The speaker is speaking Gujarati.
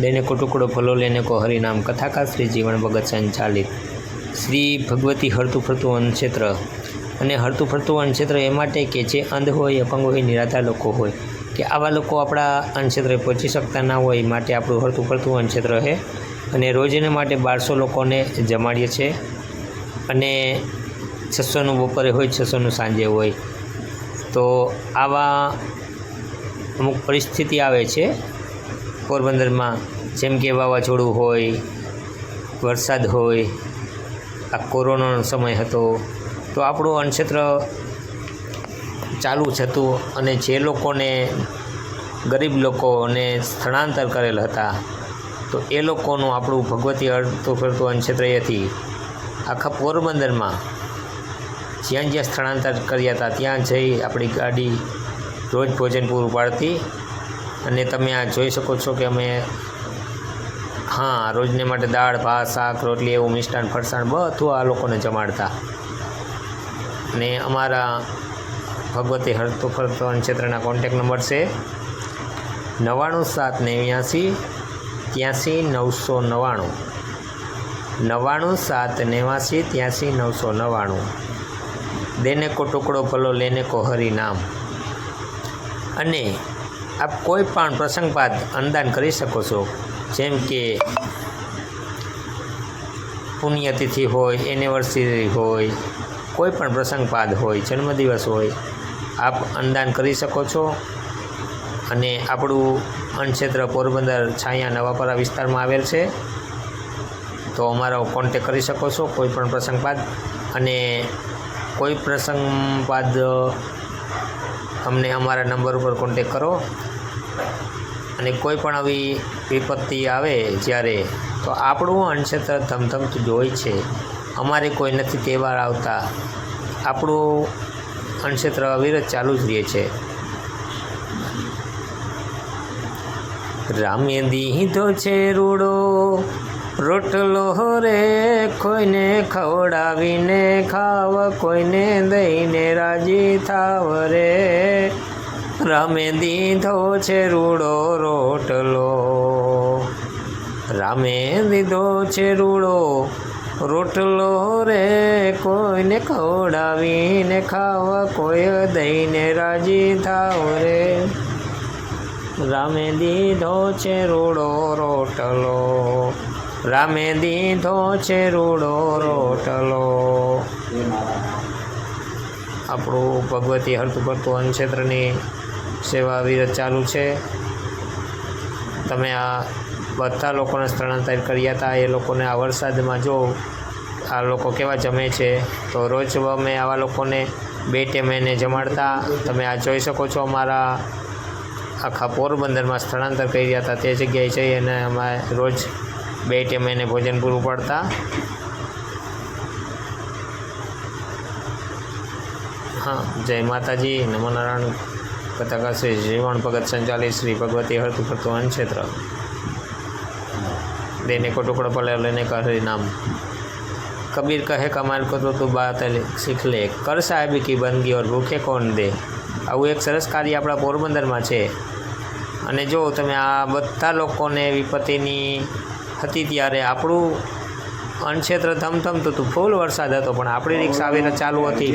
દેને ટુકડો ફલો લેને કો હરિનામ. કથાકાર શ્રી જીવન ભગત સંચાલિત શ્રી ભગવતી હરતું ફરતું વનક્ષેત્ર અને હરતું ફરતું વનક્ષેત્ર એ માટે કે જે અંધ હોય, અપંગ હોય, નિરાધાર લોકો હોય, કે આવા લોકો આપણા અનક્ષેત્રે પહોંચી શકતા ના હોય માટે આપણું હરતું ફરતું વનક્ષેત્ર છે. અને રોજને માટે બારસો લોકોને જમાડીએ છીએ અને છસોનું બપોરે હોય, છસોનું સાંજે હોય. તો આવા અમુક પરિસ્થિતિ આવે છે પોરબંદરમાં જેમ કે વાવાઝોડું હોય, વરસાદ હોય, આ કોરોનાનો સમય હતો, તો આપણું અન્નક્ષેત્ર ચાલુ જ હતું અને જે લોકોને ગરીબ લોકોને સ્થળાંતર કરેલ હતા, તો એ લોકોનું આપણું ભગવતી અડતું ફરતું અન્નક્ષેત્ર હતી. આખા પોરબંદરમાં જ્યાં જ્યાં સ્થળાંતર કર્યા હતા, ત્યાં જઈ આપણી ગાડી રોજ ભોજન પૂરું પાડતી અને તમે આ જોઈ શકો છો કે અમે હા, રોજને માટે દાળ, ભાત, શાક, રોટલી એવું મિષ્ટાન ફરસાણ બધું આ લોકોને જમાડતા. ને અમારા ભગવતી હરતો ફરતો ક્ષેત્રના કોન્ટેક નંબર છે નવ્વાણું સાત નેવ્યાસી ત્યાંસી નવસો નવ્વાણું. નવ્વાણું સાત નેવાસી ત્યાંસી નવસો નવ્વાણું. દેને કો ટુકડો ભલો લેને કો હરિ નામ. અને આપ કોઈ પણ પ્રસંગ બાદ અનુદાન કરી શકો છો. જેમ કે પુણ્યતિથિ હોય એનિવર્સરી હોય, કોઈ પણ પ્રસંગ બાદ હોય, જન્મદિવસ હોય, આપ અનુદાન કરી શકો છો. અને આપણું અન્નક્ષેત્ર પોરબંદર છાયા નવાપરા વિસ્તારમાં આવેલ છે. તો અમારો કોન્ટેક કરી શકો છો કોઈ પણ પ્રસંગ બાદ અને કોઈ પ્રસંગ બાદ અમને અમારા નંબર ઉપર કોન્ટેક કરો. અને કોઈ પણ આવી વિપત્તિ આવે જ્યારે, તો આપણું અણક્ષેત્ર ધમધમતું જોઈ છે. અમારે કોઈ નથી તહેવાર આવતા. આપણું અન્નક્ષેત્ર અવિરત ચાલુ જ રહે છે. રામે દીધો છે રૂડો, રોટલો રે કોઈને ખવડાવીને ખાવ, કોઈને દઈને રાજી થાવ રે. રામે દીધો છે રૂડો રોટલો. રામે દીધો છે રૂડો રોટલો રે, કોઈને ખવડાવીને ખાવ, કોઈ દઈને રાજી થાવ રે. રામે દીધો છે રૂડો રોટલો, રામે દીધો છે રૂડો રોટલો. આપણું ભગવતી હરતું કરતું અન્નક્ષેત્રની સેવા વિરત ચાલુ છે. તમે આ બધા લોકોને સ્થળાંતર કર્યા હતા. એ લોકોને આ વરસાદમાં જો આ લોકો કેવા જમે છે, તો રોજ અમે આવા લોકોને બે ટેમ એને જમાડતા. તમે આ જોઈ શકો છો અમારા આખા પોરબંદરમાં સ્થળાંતર કરી રહ્યા હતા. તે જગ્યાએ જઈ અને અમે રોજ બે ટેમ એને ભોજન પૂરું પાડતા. હા, જય માતાજી. નમો નારાયણ. કથાકાર શ્રી જીવણ ભગત સંચાલિત શ્રી ભગવતી હરતું ફરતું અન્નક્ષેત્ર દેને કો ટુકડો પલે લેને કર નામ કબીર કહે, કમાલ કો તો તું બાત શીખ લે. કર સાહેબી કી બંદગી ઓર ભૂખે કોણ દે? આવું એક સરસ કાર્ય આપણા પોરબંદરમાં છે. અને જો તમે આ બધા લોકોને વિપત્તિની હતી ત્યારે આપણું અનક્ષેત્ર ધમધમતું હતું. ફૂલ વરસાદ હતો, પણ આપણી રિક્ષા આવીને ચાલુ હતી.